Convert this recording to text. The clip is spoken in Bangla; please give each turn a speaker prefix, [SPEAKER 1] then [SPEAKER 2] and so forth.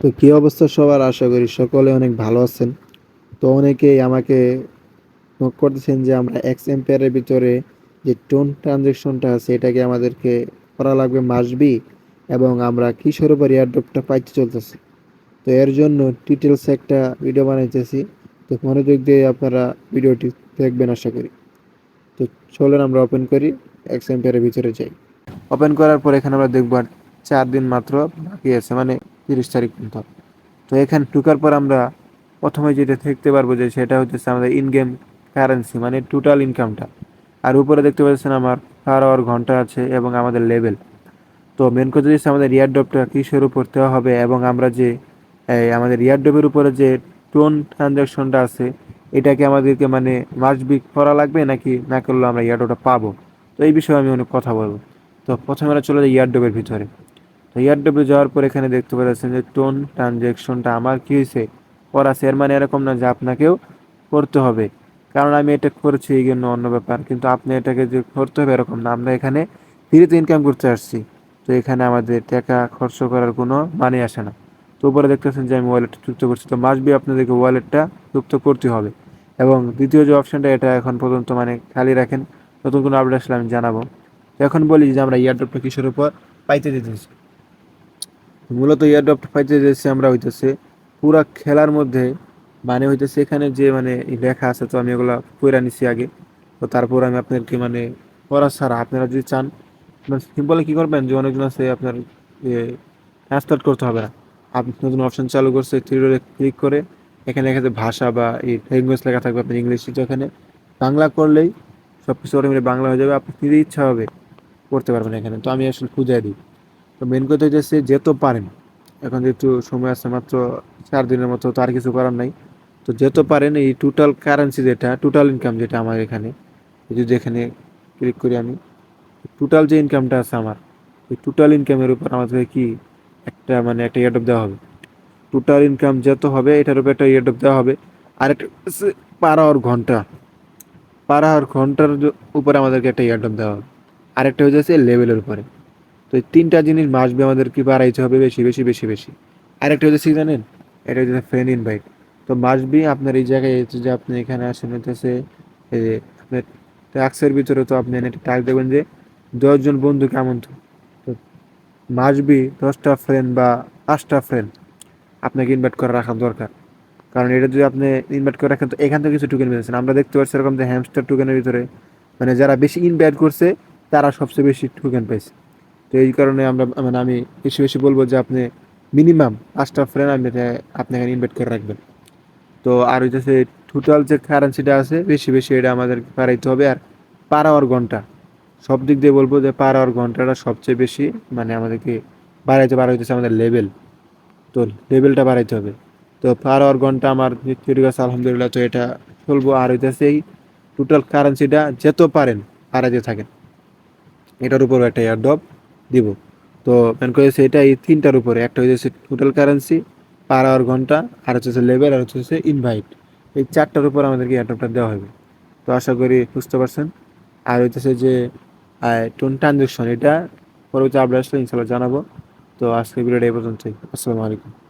[SPEAKER 1] তো কী অবস্থা সবার? আশা করি সকলে অনেক ভালো আছেন। তো অনেকেই আমাকে নোট করতেছেন যে আমরা এক্স এম্পায়ারের ভিতরে যে টোন ট্রানজেকশনটা আছে, এটাকে আমাদেরকে করা লাগবে মাসবি এবং আমরা কিসের উপর এয়ারড্রপটা পাইতে চলতেছি। তো এর জন্য ডিটেলস একটা ভিডিও বানাইতেছি। তো মনোযোগ দিয়ে আপনারা ভিডিওটি দেখবেন আশা করি। তো চলেন আমরা ওপেন করি এক্স এম্পায়ারের ভিতরে যাই। ওপেন করার পর এখানে আমরা দেখব চার দিন মাত্র বাকি আছে। মানে তিরিশ তারিখ পর্যন্ত। তো এখানে ঢুকার পর আমরা প্রথমে যেটা দেখতে পারব যে সেটা হচ্ছে আমাদের ইন গেম কারেন্সি মানে টোটাল ইনকামটা আর উপরে দেখতে পাচ্ছেন আমার পার আওয়ার ঘণ্টা আছে এবং আমাদের লেভেল তো মেন কথা হচ্ছে আমাদের ইয়ারড্রপটা কিসের উপর দেওয়া হবে এবং আমরা যে আমাদের ইয়ারড্রপের উপরে যে টোন ট্রানজ্যাকশনটা আছে, এটাকে আমাদেরকে মানে মাসবিক করা লাগবে নাকি না করলে আমরা ইয়ারড্রপটা পাবো? তো এই বিষয়ে আমি অনেক কথা বলব। তো প্রথমে আমরা চলে যাই ইয়ারড্রপের ভিতরে। ইয়ারডব্লিউ যাওয়ার পর এখানে দেখতে পাচ্ছেন যে টোন ট্রানজ্যাকশনটা আমার কি হয়েছে? করা আছে এর মানে এরকম না যে আপনাকেও করতে হবে। কারণ আমি এটা করেছি এই জন্য অন্য ব্যাপার, কিন্তু আপনি এটাকে যে করতে হবে এরকম না। আমরা এখানে ফ্রিতে ইনকাম করতে আসছি। তো এখানে আমাদের টাকা খরচ করার কোনো মানে আসে না। তো উপরে দেখতেছেন যে আমি ওয়ালেটটা যুক্ত করছি। তো মাস্ট বি আপনাদেরকে ওয়ালেটটা যুক্ত করতে হবে। এবং দ্বিতীয় যে অপশনটা এটা এখন পর্যন্ত মানে খালি রাখেন। নতুন কোনো আপডেট আসলে আমি জানাব। এখন বলি যে আমরা ইয়ারড্রপটা কিসের উপর পাইতে দিতেছি। মূলত এয়ারড্রপ পাইতে যাচ্ছি আমরা হইতেছে, পুরা খেলার মধ্যে মানে হইতেছে এখানে যে মানে লেখা আছে, তো আমি এগুলা পড়ে নিছি আগে। তো তারপর আমি আপনাদেরকে মানে পড়া ছাড়া আপনারা যদি চান সিম্পলে কী করবেন যে অনেকজন আছে আপনার ট্রান্সলেট করতে হবে না। আপনি নতুন অপশন চালু করছে থ্রিডোরে ক্লিক করে এখানে এখানে ভাষা বা এই ল্যাঙ্গুয়েজ লেখা থাকবে আপনার ইংলিশ এখানে বাংলা করলেই সব কিছু মিলে বাংলা হয়ে যাবে। আপনি যদি ইচ্ছা হবে করতে পারবেন এখানে। তো আমি আসলে খুঁজে দিই। তো মেন কথা হচ্ছে যেত পারেন, এখন যেহেতু সময় আছে মাত্র চার দিনের মতো, তো আর কিছু করার নাই। তো যেত পারেন, এই টোটাল কারেন্সি যেটা টোটাল ইনকাম যেটা আমার এখানে যদি এখানে ক্লিক করি আমি টোটাল যে ইনকামটা আছে আমার, এই টোটাল ইনকামের উপর আমাদের কি একটা মানে একটা ইয়ারডপ দেওয়া হবে? টোটাল ইনকাম যত হবে, এটার উপর একটা ইয়ারডপ দেওয়া হবে। আর একটা পার আওয়ার ঘণ্টা। পার আওয়ার ঘণ্টার উপরে আমাদেরকে একটা ইয়ারডপ দেওয়া হবে। আরেকটা হয়ে যাচ্ছে লেভেলের উপরে। তো এই তিনটা জিনিস মাসবে আমাদের কি বাড়াইতে হবে বেশি বেশি বেশি বেশি। আরেকটা হচ্ছে জানেন? এটা হচ্ছে ফ্রেন্ড ইনভাইট তো মাসবি আপনার এই জায়গায় হচ্ছে যে আপনি এখানে আসেন হইতেছে, এই যে আপনার ট্যাক্সের ভিতরে তো আপনি একটা ট্যাক্স দেখবেন যে দশজন বন্ধুকে আমন্ত্রণ। তো মাসবি দশটা ফ্রেন্ড বা পাঁচটা ফ্রেন্ড আপনাকে ইনভাইট করে রাখা দরকার। কারণ এটা যদি আপনি ইনভাইট করে রাখেন তো এখান থেকে কিছু টুকেন পেয়েছেন আমরা দেখতে পাচ্ছি এরকম যে হ্যামস্টার টুকেনের ভিতরে মানে যারা বেশি ইনভাইট করছে, তারা সবচেয়ে বেশি টুকেন পাইছে। তো এই কারণে আমরা মানে আমি বেশি বেশি বলব যে আপনি মিনিমাম পাঁচটা ফ্রেন্ড আপনি আপনি এখানে ইনভাইট করে রাখবেন। তো আর হইতেছে টোটাল যে কারেন্সিটা আছে, বেশি বেশি এটা আমাদের পারাইতে হবে। আর পার আওয়ার ঘণ্টা, সব দিক দিয়ে বলব যে পার আওয়ার ঘন্টাটা সবচেয়ে বেশি মানে আমাদেরকে বাড়াইতে পারা হইতেছে আমাদের লেভেল তো লেভেলটা বাড়াইতে হবে। তো পার আওয়ার ঘণ্টা আমার তৈরি গেছে আলহামদুলিল্লাহ, তো এটা চলবো আর হইতেছে এই টোটাল কারেন্সিটা যেত পারেন বাড়াইতে থাকেন। এটার উপর একটা এয়ারড্রপ দিব। তো মেন করেছে এটা এই তিনটার উপরে। একটা হচ্ছে টোটাল কারেন্সি পার আওয়ার ঘণ্টা, আর হচ্ছে লেবেল আর হচ্ছে ইনভাইট এই চারটার উপর আমাদেরকে অ্যাডপ্টার দেওয়া হবে। তো আশা করি বুঝতে পারছেন। আর হইতেছে যে টোন ট্রানজেকশন এটা পরবর্তী আপডেট আসলে ইনশাল্লাহ জানাব। তো আজকে ভিডিওটা এই পর্যন্তই। আসসালামু আলাইকুম।